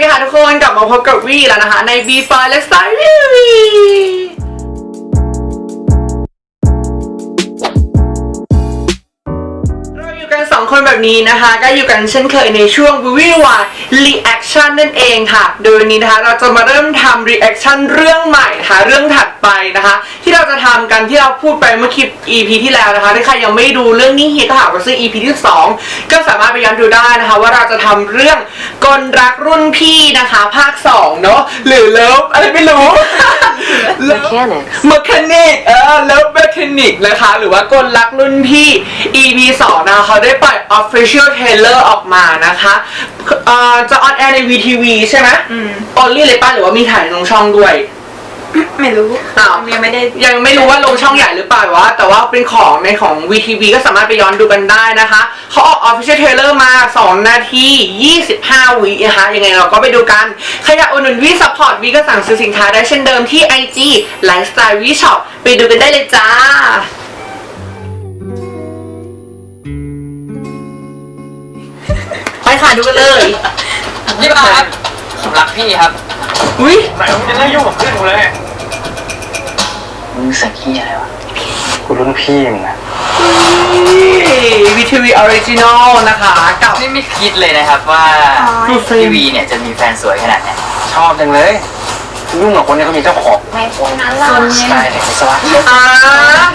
ดีค่ะทุกคนกลับมาพบกับวีแล้วนะคะ ใน B f i l e Lifestyle วีเรา กันแบบนี้นะคะ ก็อยู่กันเช่นเคยในช่วงวิววาย reaction นั่นเองค่ะ โดยวันนี้นะคะเราจะมาเริ่มทำ reaction เรื่องใหม่ค่ะเรื่องถัดไปนะคะ ที่เราจะทำกันที่เราพูดไปเมื่อคลิป EP ที่แล้วนะคะถ้าใครยังไม่ดูเรื่องนี้ฮีก็หาว่าซื้อ EP ที่ 2 ก็สามารถไปย้อนดูได้นะคะ ว่าเราจะทำเรื่องกลรักรุ่นพี่นะคะ ภาค2เนอะหรือเลิฟอะไรไม่รู้ Mechanics ม e คานิกเออเลิฟ m ม c h a n i c นะคะ หรือว่ากลรักรุ่นพี่ EP 2 นะคะ เขาได้ปล่อย Official Trailer ออกมานะคะเอ่อจะออนแอร์ใน VTV ใช่ไหมอืมออนลี่เลยป่ะหรือว่ามีถ่ายลงช่องด้วย ไม่รู้อ้าว ยังไม่ได้ยังไม่รู้ว่าลงช่องใหญ่หรือเปล่าวะแต่ว่าเป็นของในของ VTV ก็สามารถไปย้อนดูกันได้นะคะเขาออก Official Trailer มา 2 นาที 25 วินะคะ ยังไงเราก็ไปดูกัน ใครอยากอุดหนุนวีซัพพอร์ตวีก็สั่งซื้อสินค้าได้เช่นเดิมที่ IG Lifestyle V Shop ไปดูกันได้เลยจ้า ไปค่ะดูกันเลย พี่บาค รับผมรักพี่ครับ อุ้ยไหนมึงจะเลิกยุ่งกับเพื่อนกูเลยมึงสักขี้อะไรวะกูรุ่นพี่มึงนะ VTV Original นะคะกับนี่ไม่คิดเลยนะครับว่าดูเฟรมทีวีเนี่ยจะมีแฟนสวยขนาดไหนชอบจังเลยยุ่งกับคนที่เขามีเจ้าของไม่พวกนั้นล่ะสไตล์ไหนไม่ทราบอ่า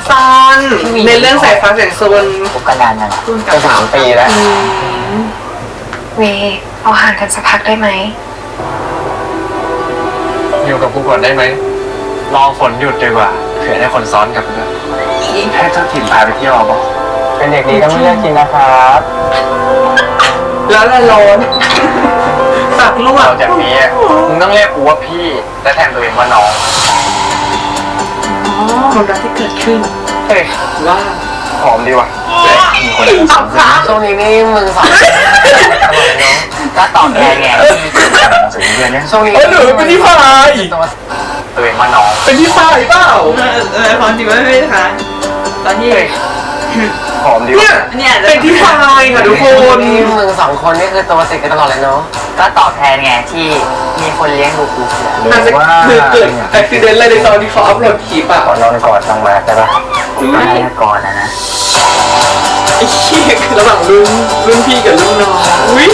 ซอนในเรื่องสายฟ้าแสงโซนคบกันนานยังอะจะสามปีแล้วเวเอาห่างกันสักพักได้ไหม อยู่กับกูก่อนได้ไหม รอฝนหยุดดีกว่าเผื่อได้คนซ้อนกลับมาด้วยให้เจ้าถิ่นพาไปเที่ยวเอาบอกเป็นเด็กดีต้องไม่เลือกกินนะครับแล้วละร้อนตักลวต่กอจากนี้มึงต้องเรียกกูว่าพี่ และแทนตัวเองว่าน้องความรักที่เกิดขึ้นเฮ้ยว่าหอมดีว่ะ มีคนเอาครับช่วงนี้นี่มึงสองก็ตอบแทนไงสูงเดือนเนี้ยช่วงนี้เออหนูเป็นที่พายตัวตัวเองว่าน้องเป็นที่พายเปล่าเออเออความจริงว่าไม่ได้ค่ะตอนที่เฮ้ยหอมดีเนี่ว่ะยเนี่ยเป็นที่พายค่ะทุกคนนี่มึงสองคนนี่คือตัวติดกันตลอดเลยเนาะก็ตอบแทนไงที่มีคนเลี้ยงดูกูเสืออาจจะคือเกิดอุบิเหตุอะไรในตอนที่เขาอัพโหลดคลิปอะขอนอนกอดจังมาได้ปะไม่ก่อนนะนะไอ้ เหี้ยคือระหว่างรุ่นรุ่นพี่กับรุ่นน้องอุ้ย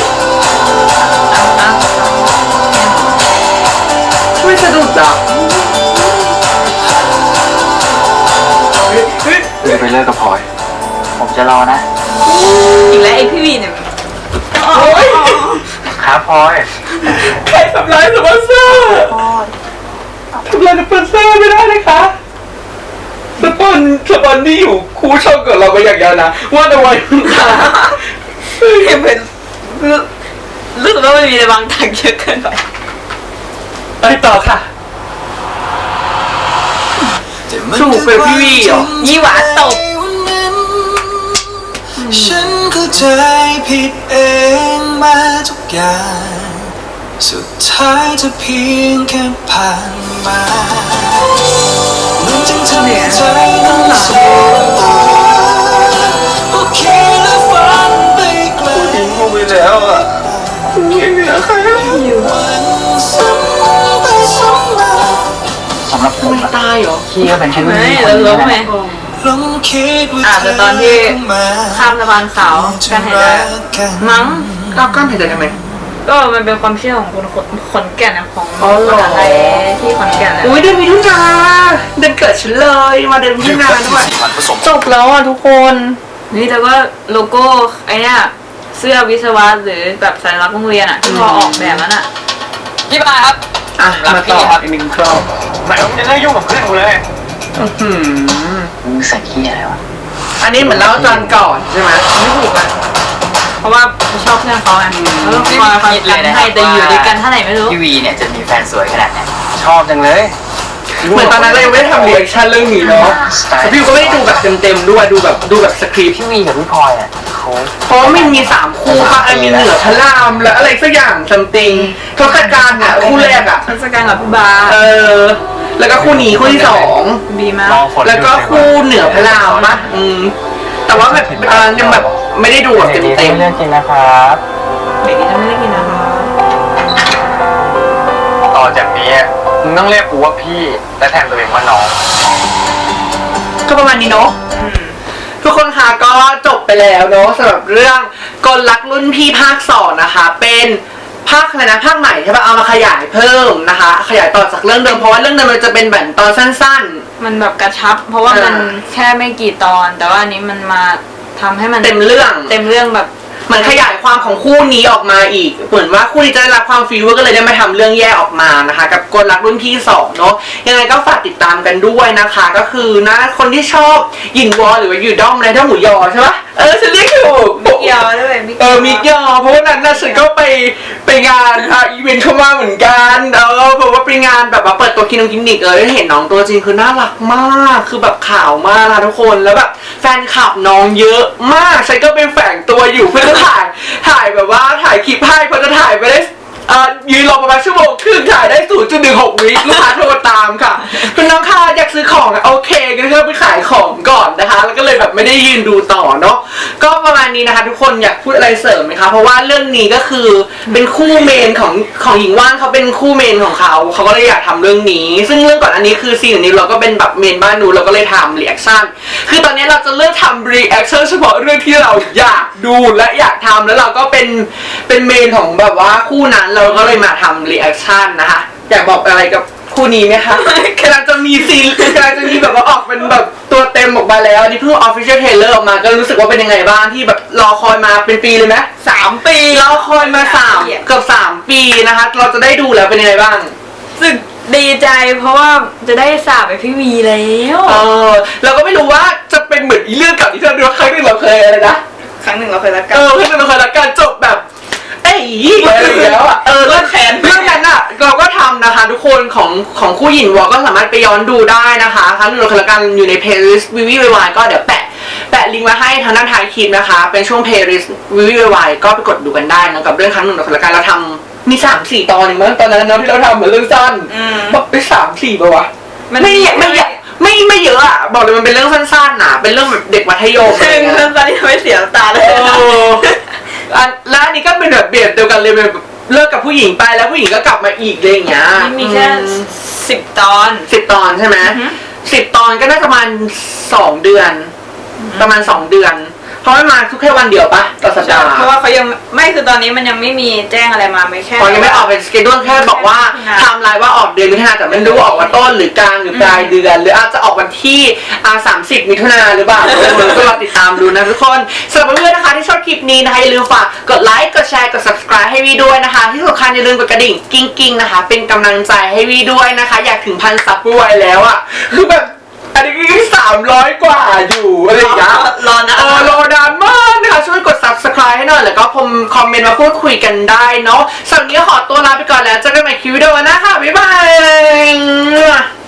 ไม่สะดุดอะเฮ้ยเฮ้ยเดี๋ยวไปเลิกกับพลอย ผมจะรอนะ อีกแล้วไอพี่วีเนี่ยโอ้ยครับพลอยใครทำร้ายสปอนเซอร์ทำร้ายสปอนเซอร์ไม่ได้นะคะ สปอนสปอนที่อยู่คู่ช่องกับเรามาอย่างยาวนานว่าแต่วันคุณค่ะยังเป็นรู้สึกว่ามันมีอะไรบางทางเยอะเกินไปไปต่อค่ะ สูบเป็นพี่วีเหรอยี่หวาตบ ฉันเข้าใจผิดเองมาทุกอย่าง สุดท้ายเธอเพียงแค่ผ่านมามัน จึงทำให้ใจต้องสูญตัวโอเคแล้วฝันไปไกลทิ้งกูไปแล้วอะไม่เหลือใครแล้ววันซ้ำไปซ้ำมาสำหรับผมไม่ตายเหรอพี่ก็เป็นแค่รุ่นไม่พี่คแล้วนล้นึมงไหมนะลองคิดว่าอ่าเธแต่อตอนที่มาข้ามสะพานขาวจะกันเห็นรัได้กกันมั้งก้าวก้ามหายใจทำไม ก็มันเป็นความเชื่อของคนขอนแก่นนะของอ๋อเหรอ มหาลัยที่ขอนแก่นนะอุ้ยเดือนมิถุนาเดือนเกิดฉันเลยมาเดือนมิถุนาด้วยมันผสมจบแล้วอะทุกคนนี่แล้วก็โลโก้ไอ้เนี่ยเสื้อวิศวะหรือแบบสัญลักษณ์โรงเรียนอะที่พอออกแบบนั้นอะพี่บาครับ อะรักมาพี่ต่อครับอีกหนึ่งครอบไหนมึงจะเลิกยุ่งกับเพื่อนกูเลยอื้อหือมึงสักขี้อะไรวะอันนี้เหมือนเล่าตอนก่อนใช่ไหมไม่ถูกอะ เพราะว่าชอบเพื่อนเขาไงแล้วก็คอยคอยกันให้แต่อยู่ด้วยกันเท่าไหร่ไม่รู้ทีวีเนี่ยจะมีแฟนสวยขนาดไหนชอบจังเลย เหมือนตอนนั้นเรายังไม่ได้ทำเรีแอคชั่นเรื่องนี้เนาะแต่พี่ก็ไม่ได้ดูแบบเต็มๆด้วยดูแบบดูแบบสคริปต์พี่วีกับพี่พลอยอะเขา เพราะว่ามันมีสามคู่ป่ะอันมีเหนือพระรามและอะไรสักอย่างซัมติงทศกัณฐ์อะคู่แรกอะทศกัณฐ์กับพี่บาเออ แล้วก็คู่นี้คู่ที่สองบีมากรอฝนหยุดแล้วก็คู่เหนือพระรามปะอืมแต่ว่าแบบเอ่อยังแบบ ไม่ได้ดูแบบเด็กดีเต็มไม่เลือกกินนะครับเด็กนี้จะไม่ได้กินนะคะมึงต้องเรียกกูว่าพี่ และแทนตัวเองว่าน้อง ก็ประมาณนี้เนาะทุกคนคะก็จบไปแล้วเนาะสำหรับเรื่องกลรักรุ่นพี่ภาคสองนะคะ เป็นภาคอะไรนะภาคใหม่ใช่ปะเอามาขยายเพิ่มนะคะ ขยายต่อจากเรื่องเดิมเพราะว่าเรื่องเดิมมันจะเป็นแบบตอนสั้นมันแบบกระชับ เพราะว่ามันอ่าแค่ไม่กี่ตอน แต่ว่าอันนี้มันมา ทำให้มันๆเต็มเรื่อง เต็มเรื่องแบบ เหมือนขยายความของคู่นี้ออกมาอีก เหมือนว่าคู่นี้จะได้รับความฟีเวอร์ก็เลยได้มาทำเรื่องแยกออกมานะคะ กับกลรักรุ่นพี่สองเนาะยังไงก็ฝากติดตามกันด้วยนะคะ ก็คือนะคนที่ชอบหยินวอหรือว่าอยู่ด้อมอะไรด้อมหมูยอใช่ปะเออฉันเรียกถูกมิกยอด้วยมิกเออมิกยอเพราะว่านั้นน่ะฉันก็ไปไปงานอะอีเวนต์เข้ามาเหมือนกันเออแบบว่าไปงานแบบว่าเปิดตัวคลินิกคลินิกเออได้เห็นน้องตัวจริงคือน่ารักมากคือแบบข่าวมากนะทุกคนแล้วแบบแฟนคลับน้องเยอะมากฉันก็ไปแฝงตัวอยู่เพื่อจะถ่ายถ่ายแบบว่าถ่ายคลิปให้เพราะจะถ่ายไปได้เอ่อยืนรอประมาณชั่วโมงครึ่งถ่ายได้ 0.16วิลูกค้าโทรตามค่ะ คุณน้องค่ะอยากซื้อของอะโอเคงั้นก็ไปขายของ เลยแบบไม่ได้ยืนดูต่อเนาะก็ประมาณนี้นะคะทุกคนอยากพูดอะไรเสริมไหมคะ เพราะว่าเรื่องนี้ก็คือเป็นคู่เมนของของหญิงว่านเขาเป็นคู่เมนของเขาเขาก็เลยอยากทำเรื่องนี้ ซึ่งเรื่องก่อนอันนี้คือซีนนี้เราก็เป็นแบบเมนบ้านนูเราก็เลยทำรีแอคชั่นคือตอนนี้เราจะเลือกทำรีแอคชั่นเฉพาะเรื่องที่เราอยากดูและอยากทำแล้วเราก็เป็นเป็นเมนของแบบว่าคู่นั้นเราก็เลยมาทำรีแอคชั่นนะคะอยากบอกอะไรกับ คู่นี้ไหมคะกำลังจะมีซีนกำลังจะมีแบบว่าออกเป็นแบบตัวเต็มออกมาแล้วอันนี้เพิ่งออฟฟิเชียลเทเลอร์ออกมา ก็รู้สึกว่าเป็นยังไงบ้างที่แบบรอคอยมาเป็นปีเลยไหมสามปีรอคอยมาสามเกือบสามปีนะคะ เราจะได้ดูแล้วเป็นยังไงบ้างรู้สึกดีใจเพราะว่าจะได้สาบไปพี่วีแล้วเออเราก็ไม่รู้ว่าจะเป็นเหมือนอีเรื่องเก่าที่เราดูครั้งหนึ่งเราเคยอะไรนะครั้งหนึ่งเราเคยรักกัเอนอครั้งหนึ่งเราเคยรักกันจบแบบเอ้ยอะไรอย่างเงี้ยอะ เออเรื่องแขน เรื่องนั้นอะเราก็ทำนะคะทุกคนของของคู่หยินวอก็สามารถไปย้อนดูได้นะคะครั้งหนึ่งเราเคยรักกันอยู่ในเพลย์ลิสต์วิวิวายก็เดี๋ยวแปะ แปะลิงก์ไว้ให้ทางด้านท้ายคลิปนะคะ เป็นช่วงเพลย์ลิสต์วิวิวายก็ไปกดดูกันได้นะกับเรื่องครั้งหนึ่งเราเคยรักกันเราทำมีสามสี่ตอนเองมั้งตอนนั้นเนาะที่เราทำเหมือนเรื่องสั้นอืม บอกไปสามสี่ปะวะ มันไม่ไม่เยอะไม่ไม่เยอะอะบอกเลยมันเป็นเรื่องสั้นๆนะเป็นเรื่องแบบเด็กมัธยมอะไรซึ่งเงี้ย เรื่องตอนที่ทำให้เสียน้ำตาเลยเออ อันแล้วอันนี้ก็เป็นแบบเบียดเดียวกันเลยแบบเลิกกับผู้หญิงไปแล้วผู้หญิงก็กลับมาอีกอะไรอย่างเงี้ยนี่มีแค่สิบตอน สิบตอนใช่ไหมอือฮึ สิบตอนก็น่าจะประมาณสองเดือน ประมาณสองเดือน เพราะมันมาทุกแค่วันเดียวปะต่อสัปดาห์เพราะว่าเขายังไม่คือตอนนี้มันยังไม่มีแจ้งอะไรมาไม่แค่ตอนยังไม่ออกเป็นสเกดูลแค่บอกว่าไทม์ไลน์ว่าออกเดือนมิถุนาแต่ไม่รู้ว่าออกวันต้นหรือกลางหรือปลายเดือน หรืออาจจะออกวันที่อ่าสามสิบมิถุนาหรือเปล่าก็รอติดตามดูนะทุกคนสำหรับเพื่อนๆนะคะที่ชอบคลิปนี้นะคะอย่าลืมฝากกดไลค์กดแชร์กด subscribe ให้วีด้วยนะคะ ที่สำคัญอย่าลืมกดกระดิ่งกิ้งกิ้งๆนะคะ เป็นกำลังใจให้วีด้วยนะคะ อยากถึงพันซับด้วยแล้วอะคือแบบ อันนี้ก็สามร้อยกว่าอยู่อะไรอย่างเงี้ย รอนะ เออรอนานมากนะคะช่วยกด subscribe ให้หน่อย แล้วก็ผมคอมเมนต์มาพูดคุยกันได้เนาะสำหรับวันนี้ขอตัวลาไปก่อนแล้วเจอกันใหม่คลิปวิดีโอหน้าค่ะ บ๊ายบาย